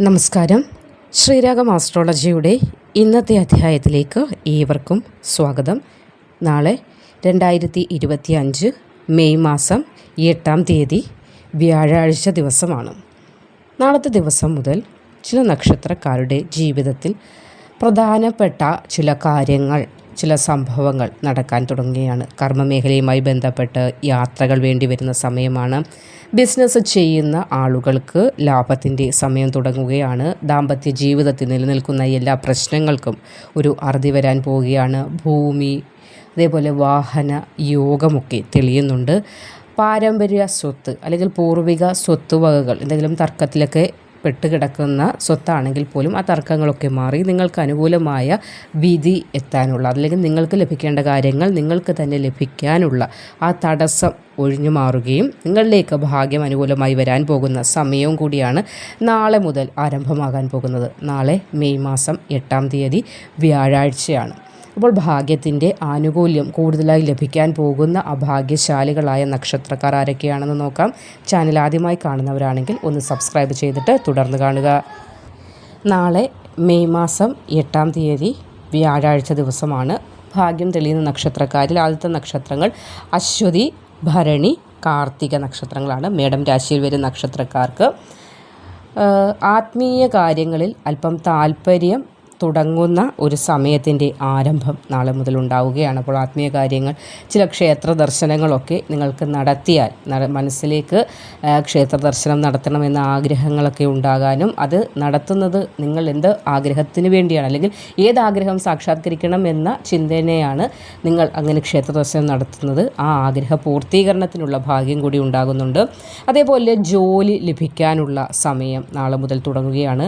നമസ്കാരം. ശ്രീരാഗം ആസ്ട്രോളജിയുടെ ഇന്നത്തെ അധ്യായത്തിലേക്ക് ഏവർക്കും സ്വാഗതം. നാളെ രണ്ടായിരത്തി ഇരുപത്തി അഞ്ച് മെയ് മാസം എട്ടാം തീയതി വ്യാഴാഴ്ച ദിവസമാണ്. നാളത്തെ ദിവസം മുതൽ ചില നക്ഷത്രക്കാരുടെ ജീവിതത്തിൽ പ്രധാനപ്പെട്ട ചില കാര്യങ്ങൾ ചില സംഭവങ്ങൾ നടക്കാൻ തുടങ്ങുകയാണ്. കർമ്മമേഖലയുമായി ബന്ധപ്പെട്ട് യാത്രകൾ വേണ്ടി വരുന്ന സമയമാണ് ബിസിനസ് ചെയ്യുന്ന ആളുകൾക്ക് ലാഭത്തിന്റെ സമയം തുടങ്ങുകയാണ്. ദാമ്പത്യ ജീവിതത്തിൽ നിലനിൽക്കുന്ന എല്ലാ പ്രശ്നങ്ങൾക്കും ഒരു അറുതി വരാൻ പോവുകയാണ്. ഭൂമി അതേപോലെ വാഹന യോഗമൊക്കെ തെളിയുന്നുണ്ട്. പാരമ്പര്യ സ്വത്ത് അല്ലെങ്കിൽ പൂർവിക സ്വത്തുവകകൾ എന്തെങ്കിലും തർക്കത്തിലൊക്കെ പെട്ടുകിടക്കുന്ന സ്വത്താണെങ്കിൽ പോലും ആ തർക്കങ്ങളൊക്കെ മാറി നിങ്ങൾക്ക് അനുകൂലമായ വിധി എത്താനുള്ള അല്ലെങ്കിൽ നിങ്ങൾക്ക് ലഭിക്കേണ്ട കാര്യങ്ങൾ നിങ്ങൾക്ക് തന്നെ ലഭിക്കാനുള്ള ആ തടസ്സം ഒഴിഞ്ഞു മാറുകയും നിങ്ങളിലേക്ക് ഭാഗ്യം അനുകൂലമായി വരാൻ പോകുന്ന സമയവും കൂടിയാണ് നാളെ മുതൽ ആരംഭമാകാൻ പോകുന്നത്. നാളെ മെയ് മാസം എട്ടാം തീയതി വ്യാഴാഴ്ചയാണ്. അപ്പോൾ ഭാഗ്യത്തിന്റെ ആനുകൂല്യം കൂടുതലായി ലഭിക്കാൻ പോകുന്ന അഭാഗ്യശാലികളായ നക്ഷത്രക്കാർ ആരൊക്കെയാണെന്ന് നോക്കാം. ചാനൽ ആദ്യമായി കാണുന്നവരാണെങ്കിൽ ഒന്ന് സബ്സ്ക്രൈബ് ചെയ്തിട്ട് തുടർന്ന് കാണുക. നാളെ മെയ് മാസം എട്ടാം തീയതി വ്യാഴാഴ്ച ദിവസമാണ്. ഭാഗ്യം തെളിയുന്ന നക്ഷത്രക്കാരിൽ ആദ്യത്തെ നക്ഷത്രങ്ങൾ അശ്വതി ഭരണി കാർത്തിക നക്ഷത്രങ്ങളാണ്. മേഡം രാശിയിൽ വരുന്ന നക്ഷത്രക്കാർക്ക് ആത്മീയ കാര്യങ്ങളിൽ അല്പം താല്പര്യം തുടങ്ങുന്ന ഒരു സമയത്തിന്റെ ആരംഭം നാളെ മുതൽ ഉണ്ടാവുകയാണ്. അപ്പോൾ ആത്മീയ കാര്യങ്ങൾ ചില ക്ഷേത്ര ദർശനങ്ങളൊക്കെ നിങ്ങൾക്ക് നടത്തിയാൽ മനസ്സിലേക്ക് ക്ഷേത്ര ദർശനം നടത്തണമെന്ന ആഗ്രഹങ്ങളൊക്കെ ഉണ്ടാകാനും അത് നടത്തുന്നത് നിങ്ങൾ എന്ത് ആഗ്രഹത്തിന് വേണ്ടിയാണ്? അല്ലെങ്കിൽ ഏത് ആഗ്രഹം സാക്ഷാത്കരിക്കണം എന്ന ചിന്തനെയാണ് നിങ്ങൾ അങ്ങനെ ക്ഷേത്ര ദർശനം നടത്തുന്നത്. ആ ആഗ്രഹ പൂർത്തീകരണത്തിനുള്ള ഭാഗ്യം കൂടി ഉണ്ടാകുന്നുണ്ട്. അതേപോലെ ജോലി ലഭിക്കാനുള്ള സമയം നാളെ മുതൽ തുടങ്ങുകയാണ്.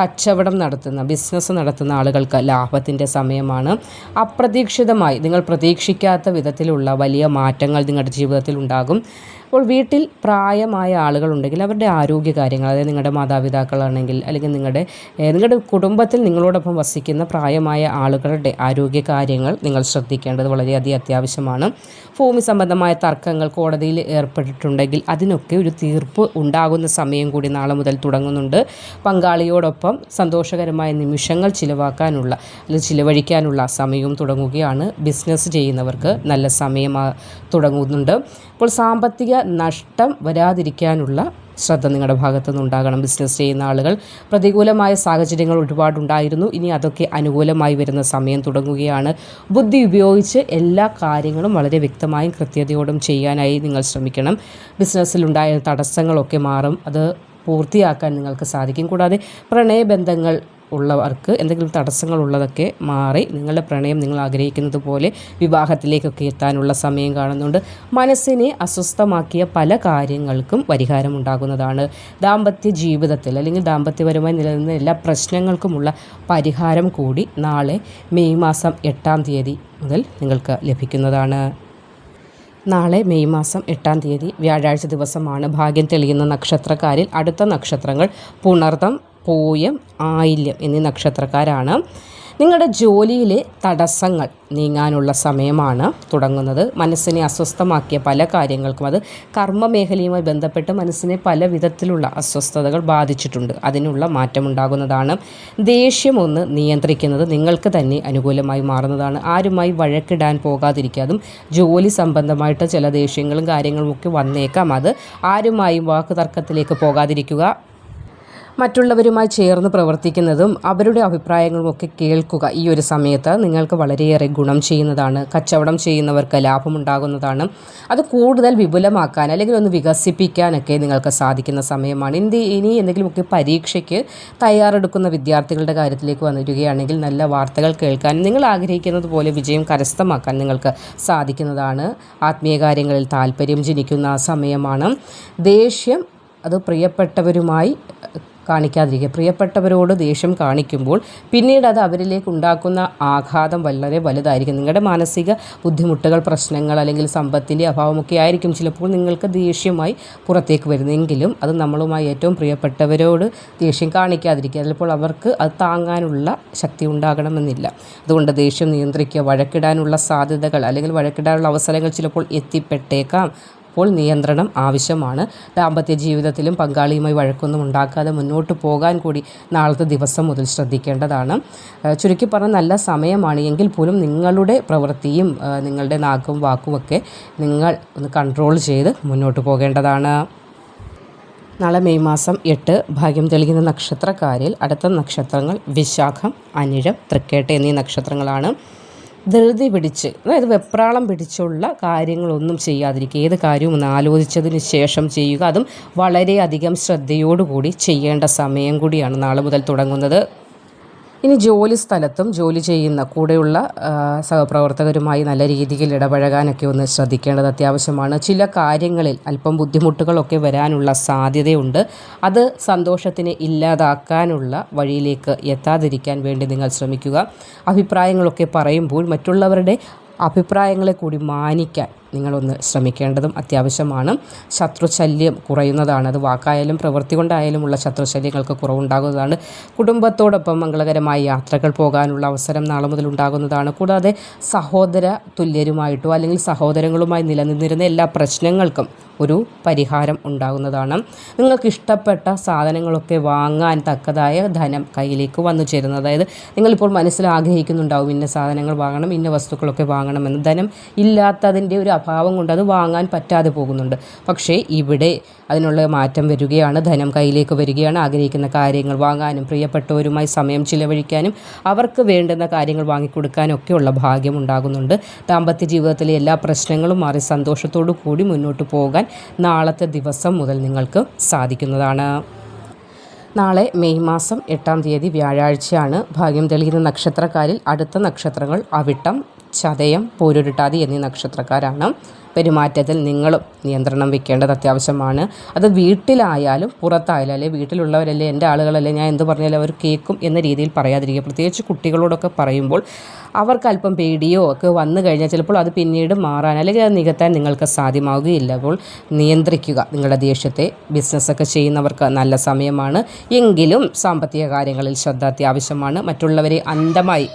കച്ചവടം നടത്തുന്ന ബിസിനസ് നടത്തുന്ന നടത്തുന്ന ആളുകൾക്ക് ലാഭത്തിന്റെ സമയമാണ്. അപ്രതീക്ഷിതമായി നിങ്ങൾ പ്രതീക്ഷിക്കാത്ത വിധത്തിലുള്ള വലിയ മാറ്റങ്ങൾ നിങ്ങളുടെ ജീവിതത്തിൽ ഉണ്ടാകും. അപ്പോൾ വീട്ടിൽ പ്രായമായ ആളുകളുണ്ടെങ്കിൽ അവരുടെ ആരോഗ്യ കാര്യങ്ങൾ അതായത് നിങ്ങളുടെ മാതാപിതാക്കളാണെങ്കിൽ അല്ലെങ്കിൽ നിങ്ങളുടെ നിങ്ങളുടെ കുടുംബത്തിൽ നിങ്ങളോടൊപ്പം വസിക്കുന്ന പ്രായമായ ആളുകളുടെ ആരോഗ്യ കാര്യങ്ങൾ നിങ്ങൾ ശ്രദ്ധിക്കേണ്ടത് വളരെയധികം അത്യാവശ്യമാണ്. ഭൂമി സംബന്ധമായ തർക്കങ്ങൾ കോടതിയിൽ ഏർപ്പെട്ടിട്ടുണ്ടെങ്കിൽ അതിനൊക്കെ ഒരു തീർപ്പ് ഉണ്ടാകുന്ന സമയം കൂടി നാളെ മുതൽ തുടങ്ങുന്നുണ്ട്. പങ്കാളിയോടൊപ്പം സന്തോഷകരമായ നിമിഷങ്ങൾ ചിലവാക്കാനുള്ള അല്ലെങ്കിൽ ചിലവഴിക്കാനുള്ള സമയവും തുടങ്ങുകയാണ്. ബിസിനസ് ചെയ്യുന്നവർക്ക് നല്ല സമയം തുടങ്ങുന്നുണ്ട്. അപ്പോൾ സാമ്പത്തിക നഷ്ടം വരാതിരിക്കാനുള്ള ശ്രദ്ധ നിങ്ങളുടെ ഭാഗത്തു നിന്നുണ്ടാകണം ബിസിനസ് ചെയ്യുന്ന ആളുകൾ പ്രതികൂലമായ സാഹചര്യങ്ങൾ ഒരുപാടുണ്ടായിരുന്നു. ഇനി അതൊക്കെ അനുകൂലമായി വരുന്ന സമയം തുടങ്ങുകയാണ്. ബുദ്ധി ഉപയോഗിച്ച് എല്ലാ കാര്യങ്ങളും വളരെ വ്യക്തമായും കൃത്യതയോടും ചെയ്യാനായി നിങ്ങൾ ശ്രമിക്കണം. ബിസിനസ്സിലുണ്ടായ തടസ്സങ്ങളൊക്കെ മാറും. അത് പൂർത്തിയാക്കാൻ നിങ്ങൾക്ക് സാധിക്കും. കൂടാതെ പ്രണയബന്ധങ്ങൾ ഉള്ളവർക്ക് എന്തെങ്കിലും തടസ്സങ്ങൾ ഉള്ളതൊക്കെ മാറി നിങ്ങളുടെ പ്രണയം നിങ്ങൾ ആഗ്രഹിക്കുന്നത് പോലെ വിവാഹത്തിലേക്കൊക്കെ എത്താനുള്ള സമയം കാണുന്നുണ്ട്. മനസ്സിനെ അസ്വസ്ഥമാക്കിയ പല കാര്യങ്ങൾക്കും പരിഹാരമുണ്ടാകുന്നതാണ് ദാമ്പത്യ ജീവിതത്തിൽ അല്ലെങ്കിൽ ദാമ്പത്യപരമായി നിലനിന്ന എല്ലാ പ്രശ്നങ്ങൾക്കുമുള്ള പരിഹാരം കൂടി നാളെ മെയ് മാസം എട്ടാം തീയതി മുതൽ നിങ്ങൾക്ക് ലഭിക്കുന്നതാണ്. നാളെ മെയ് മാസം എട്ടാം തീയതി വ്യാഴാഴ്ച ദിവസമാണ്. ഭാഗ്യം തെളിയുന്ന നക്ഷത്രക്കാരിൽ അടുത്ത നക്ഷത്രങ്ങൾ പുണർതം പൂയം ആയില്യം എന്നീ നക്ഷത്രക്കാരാണ്. നിങ്ങളുടെ ജോലിയിലെ തടസ്സങ്ങൾ നീങ്ങാനുള്ള സമയമാണ് തുടങ്ങുന്നത്. മനസ്സിനെ അസ്വസ്ഥമാക്കിയ പല കാര്യങ്ങൾക്കും അത് കർമ്മ മേഖലയുമായി ബന്ധപ്പെട്ട് മനസ്സിനെ പല വിധത്തിലുള്ള അസ്വസ്ഥതകൾ ബാധിച്ചിട്ടുണ്ട്. അതിനുള്ള മാറ്റമുണ്ടാകുന്നതാണ്. ദേഷ്യം ഒന്ന് നിയന്ത്രിക്കുന്നത് നിങ്ങൾക്ക് തന്നെ അനുകൂലമായി മാറുന്നതാണ്. ആരുമായി വഴക്കിടാൻ പോകാതിരിക്കാതും ജോലി സംബന്ധമായിട്ട് ചില ദേഷ്യങ്ങളും കാര്യങ്ങളും ഒക്കെ വന്നേക്കാം. അത് ആരുമായും വാക്കുതർക്കത്തിലേക്ക് പോകാതിരിക്കുക. മറ്റുള്ളവരുമായി ചേർന്ന് പ്രവർത്തിക്കുന്നതും അവരുടെ അഭിപ്രായങ്ങളുമൊക്കെ കേൾക്കുക ഈ ഒരു സമയത്ത് നിങ്ങൾക്ക് വളരെയേറെ ഗുണം ചെയ്യുന്നതാണ് കച്ചവടം ചെയ്യുന്നവർക്ക് ലാഭമുണ്ടാകുന്നതാണ്. അത് കൂടുതൽ വിപുലമാക്കാൻ അല്ലെങ്കിൽ ഒന്ന് വികസിപ്പിക്കാനൊക്കെ നിങ്ങൾക്ക് സാധിക്കുന്ന സമയമാണ്. ഇന്ത്യ ഇനി എന്തെങ്കിലുമൊക്കെ പരീക്ഷയ്ക്ക് തയ്യാറെടുക്കുന്ന വിദ്യാർത്ഥികളുടെ കാര്യത്തിലേക്ക് വന്നിരിക്കുകയാണെങ്കിൽ നല്ല വാർത്തകൾ കേൾക്കാൻ നിങ്ങൾ ആഗ്രഹിക്കുന്നത് പോലെ വിജയം കരസ്ഥമാക്കാൻ നിങ്ങൾക്ക് സാധിക്കുന്നതാണ്. ആത്മീയ കാര്യങ്ങളിൽ താല്പര്യം ജനിക്കുന്ന സമയമാണ്. ദേഷ്യം അത് പ്രിയപ്പെട്ടവരുമായി കാണിക്കാതിരിക്കുക. പ്രിയപ്പെട്ടവരോട് ദേഷ്യം കാണിക്കുമ്പോൾ പിന്നീട് അത് അവരിലേക്ക് ഉണ്ടാക്കുന്ന ആഘാതം വളരെ വലുതായിരിക്കും. നിങ്ങളുടെ മാനസിക ബുദ്ധിമുട്ടുകൾ പ്രശ്നങ്ങൾ അല്ലെങ്കിൽ സമ്പത്തിന്റെ അഭാവമൊക്കെ ആയിരിക്കും ചിലപ്പോൾ നിങ്ങൾക്ക് ദേഷ്യമായി പുറത്തേക്ക് വരുന്നെങ്കിലും അത് നമ്മളുമായി ഏറ്റവും പ്രിയപ്പെട്ടവരോട് ദേഷ്യം കാണിക്കാതിരിക്കുക. ചിലപ്പോൾ അവർക്ക് അത് താങ്ങാനുള്ള ശക്തി ഉണ്ടാകണമെന്നില്ല. അതുകൊണ്ട് ദേഷ്യം നിയന്ത്രിക്കുക വഴക്കിടാനുള്ള സാധ്യതകൾ അല്ലെങ്കിൽ വഴക്കിടാനുള്ള അവസരങ്ങൾ ചിലപ്പോൾ എത്തിപ്പെട്ടേക്കാം. അപ്പോൾ നിയന്ത്രണം ആവശ്യമാണ്. ദാമ്പത്യ ജീവിതത്തിലും പങ്കാളിയുമായി വഴക്കൊന്നും ഉണ്ടാക്കാതെ മുന്നോട്ട് പോകാൻ കൂടി നാളത്തെ ദിവസം മുതൽ ശ്രദ്ധിക്കേണ്ടതാണ്. ചുരുക്കി പറഞ്ഞാൽ നല്ല സമയമാണ്. എങ്കിൽ പോലും നിങ്ങളുടെ പ്രവൃത്തിയും നിങ്ങളുടെ നാക്കും വാക്കുമൊക്കെ നിങ്ങൾ ഒന്ന് കൺട്രോൾ ചെയ്ത് മുന്നോട്ട് പോകേണ്ടതാണ്. നാളെ മെയ് മാസം എട്ട് ഭാഗ്യം തെളിയുന്ന നക്ഷത്രക്കാരിൽ അടുത്ത നക്ഷത്രങ്ങൾ വിശാഖം അനിഴം തൃക്കേട്ട എന്നീ നക്ഷത്രങ്ങളാണ്. ധൃതി പിടിച്ച് അതായത് വെപ്രാളം പിടിച്ചുള്ള കാര്യങ്ങളൊന്നും ചെയ്യാതിരിക്കുക. ഏത് കാര്യവും ഒന്ന് ആലോചിച്ചതിന് ശേഷം ചെയ്യുക. അതും വളരെയധികം ശ്രദ്ധയോടുകൂടി ചെയ്യേണ്ട സമയം കൂടിയാണ് നാളെ മുതൽ തുടങ്ങുന്നത്. ഇനി ജോലി സ്ഥലത്തും ജോലി ചെയ്യുന്ന കൂടെയുള്ള സഹപ്രവർത്തകരുമായി നല്ല രീതിയിൽ ഇടപഴകാനൊക്കെ ഒന്ന് ശ്രദ്ധിക്കേണ്ടത് അത്യാവശ്യമാണ്. ചില കാര്യങ്ങളിൽ അല്പം ബുദ്ധിമുട്ടുകളൊക്കെ വരാനുള്ള സാധ്യതയുണ്ട്. അത് സന്തോഷത്തിന് ഇല്ലാതാക്കാനുള്ള വഴിയിലേക്ക് എത്താതിരിക്കാൻ വേണ്ടി നിങ്ങൾ ശ്രമിക്കുക. അഭിപ്രായങ്ങളൊക്കെ പറയുമ്പോൾ മറ്റുള്ളവരുടെ അഭിപ്രായങ്ങളെ കൂടി മാനിക്കാൻ നിങ്ങളൊന്ന് ശ്രമിക്കേണ്ടതും അത്യാവശ്യമാണ്. ശത്രുശല്യം കുറയുന്നതാണ്. അത് വാക്കായാലും പ്രവൃത്തി കൊണ്ടായാലും ഉള്ള ശത്രുശല്യങ്ങൾക്ക് കുറവുണ്ടാകുന്നതാണ്. കുടുംബത്തോടൊപ്പം മംഗളകരമായ യാത്രകൾ പോകാനുള്ള അവസരം നാളെ മുതൽ ഉണ്ടാകുന്നതാണ്. കൂടാതെ സഹോദര തുല്യരുമായിട്ടോ അല്ലെങ്കിൽ സഹോദരങ്ങളുമായി നിലനിന്നിരുന്ന എല്ലാ പ്രശ്നങ്ങൾക്കും ഒരു പരിഹാരം ഉണ്ടാകുന്നതാണ്. നിങ്ങൾക്ക് ഇഷ്ടപ്പെട്ട സാധനങ്ങളൊക്കെ വാങ്ങാൻ തക്കതായ ധനം കയ്യിലേക്ക് വന്നു ചേരുന്നത് അതായത് നിങ്ങളിപ്പോൾ മനസ്സിൽ ആഗ്രഹിക്കുന്നുണ്ടാവും ഇന്ന സാധനങ്ങൾ വാങ്ങണം ഇന്ന വസ്തുക്കളൊക്കെ വാങ്ങണമെന്ന് ധനം ഇല്ലാത്തതിന്റെ ഒരു അഭാവം കൊണ്ട് അത് വാങ്ങാൻ പറ്റാതെ പോകുന്നുണ്ട്. പക്ഷേ ഇവിടെ അതിനുള്ള മാറ്റം വരികയാണ്. ധനം കയ്യിലേക്ക് വരികയാണ്. ആഗ്രഹിക്കുന്ന കാര്യങ്ങൾ വാങ്ങാനും പ്രിയപ്പെട്ടവരുമായി സമയം ചിലവഴിക്കാനും അവർക്ക് വേണ്ടുന്ന കാര്യങ്ങൾ വാങ്ങിക്കൊടുക്കാനും ഒക്കെയുള്ള ഭാഗ്യം ഉണ്ടാകുന്നുണ്ട്. ദാമ്പത്യ ജീവിതത്തിലെ എല്ലാ പ്രശ്നങ്ങളും മാറി സന്തോഷത്തോടു കൂടി മുന്നോട്ട് പോകാൻ നാളത്തെ ദിവസം മുതൽ നിങ്ങൾക്ക് സാധിക്കുന്നതാണ്. നാളെ മെയ് മാസം എട്ടാം തീയതി വ്യാഴാഴ്ചയാണ്. ഭാഗ്യം തെളിയുന്ന നക്ഷത്രക്കാരിൽ അടുത്ത നക്ഷത്രങ്ങൾ അവിട്ടം ചതയം പോരുരുട്ടാതി എന്നീ നക്ഷത്രക്കാരാണ്. പെരുമാറ്റത്തിൽ നിങ്ങളും നിയന്ത്രണം വെക്കേണ്ടത് അത്യാവശ്യമാണ്. അത് വീട്ടിലായാലും പുറത്തായാലും അല്ലെ വീട്ടിലുള്ളവരല്ലേ എന്റെ ആളുകളല്ലേ ഞാൻ എന്ത് പറഞ്ഞാലും അവർ കേൾക്കും എന്ന രീതിയിൽ പറയാതിരിക്കുക. പ്രത്യേകിച്ച് കുട്ടികളോടൊക്കെ പറയുമ്പോൾ അവർക്ക് അല്പം പേടിയോ ഒക്കെ വന്നു കഴിഞ്ഞാൽ ചിലപ്പോൾ അത് പിന്നീട് മാറാൻ അല്ലെങ്കിൽ അത് നികത്താൻ നിങ്ങൾക്ക് സാധ്യമാവുകയില്ല. അപ്പോൾ നിയന്ത്രിക്കുക നിങ്ങളുടെ ദേഷ്യത്തെ. ബിസിനസ്സൊക്കെ ചെയ്യുന്നവർക്ക് നല്ല സമയമാണ്. എങ്കിലും സാമ്പത്തിക കാര്യങ്ങളിൽ ശ്രദ്ധ അത്യാവശ്യമാണ്. മറ്റുള്ളവരെ അന്ധമായി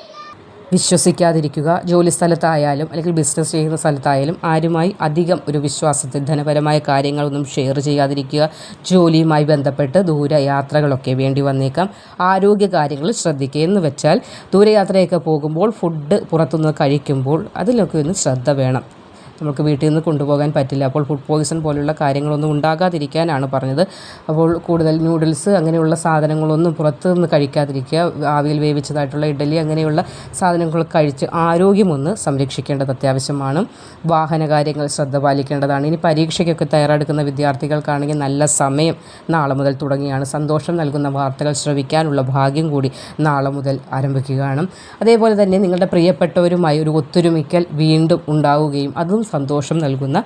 വിശ്വസിക്കാതിരിക്കുക. ജോലി സ്ഥലത്തായാലും അല്ലെങ്കിൽ ബിസിനസ് ചെയ്യുന്ന സ്ഥലത്തായാലും ആരുമായി അധികം ഒരു വിശ്വാസത്തിൽ ധനപരമായ കാര്യങ്ങളൊന്നും ഷെയർ ചെയ്യാതിരിക്കുക. ജോലിയുമായി ബന്ധപ്പെട്ട് ദൂരയാത്രകളൊക്കെ വേണ്ടി വന്നേക്കാം. ആരോഗ്യ കാര്യങ്ങൾ ശ്രദ്ധിക്കുക. എന്ന് വെച്ചാൽ ദൂരയാത്രയൊക്കെ പോകുമ്പോൾ ഫുഡ് പുറത്തുനിന്ന് കഴിക്കുമ്പോൾ അതിലൊക്കെ ഒന്ന് ശ്രദ്ധ വേണം. നമുക്ക് വീട്ടിൽ നിന്ന് കൊണ്ടുപോകാൻ പറ്റില്ല. അപ്പോൾ ഫുഡ് പോയിസൺ പോലുള്ള കാര്യങ്ങളൊന്നും ഉണ്ടാകാതിരിക്കാനാണ് പറഞ്ഞത്. അപ്പോൾ കൂടുതൽ നൂഡിൽസ് അങ്ങനെയുള്ള സാധനങ്ങളൊന്നും പുറത്ത് നിന്ന് കഴിക്കാതിരിക്കുക. ആവിയിൽ വേവിച്ചതായിട്ടുള്ള ഇഡലി അങ്ങനെയുള്ള സാധനങ്ങൾ കഴിച്ച് ആരോഗ്യമൊന്ന് സംരക്ഷിക്കേണ്ടത് അത്യാവശ്യമാണ്. വാഹന കാര്യങ്ങൾ ശ്രദ്ധ പാലിക്കേണ്ടതാണ്. ഇനി പരീക്ഷയ്ക്കൊക്കെ തയ്യാറെടുക്കുന്ന വിദ്യാർത്ഥികൾക്കാണെങ്കിൽ നല്ല സമയം നാളെ മുതൽ തുടങ്ങിയാണ്. സന്തോഷം നൽകുന്ന വാർത്തകൾ ശ്രവിക്കാനുള്ള ഭാഗ്യം കൂടി നാളെ മുതൽ ആരംഭിക്കുകയാണ്. അതേപോലെ തന്നെ നിങ്ങളുടെ പ്രിയപ്പെട്ടവരുമായി ഒരു ഒത്തൊരുമിക്കൽ വീണ്ടും ഉണ്ടാവുകയും അതും സന്തോഷം നൽകുന്ന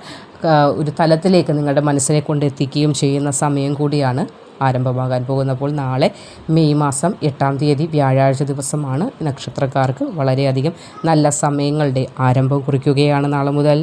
ഒരു തലത്തിലേക്ക് നിങ്ങളുടെ മനസ്സിനെ കൊണ്ടെത്തിക്കുകയും ചെയ്യുന്ന സമയം കൂടിയാണ് ആരംഭമാകാൻ പോകുന്നപ്പോൾ നാളെ മെയ് മാസം എട്ടാം തീയതി വ്യാഴാഴ്ച ദിവസമാണ് നക്ഷത്രക്കാർക്ക് വളരെയധികം നല്ല സമയങ്ങളുടെ ആരംഭം കുറിക്കുകയാണ് നാളെ മുതൽ.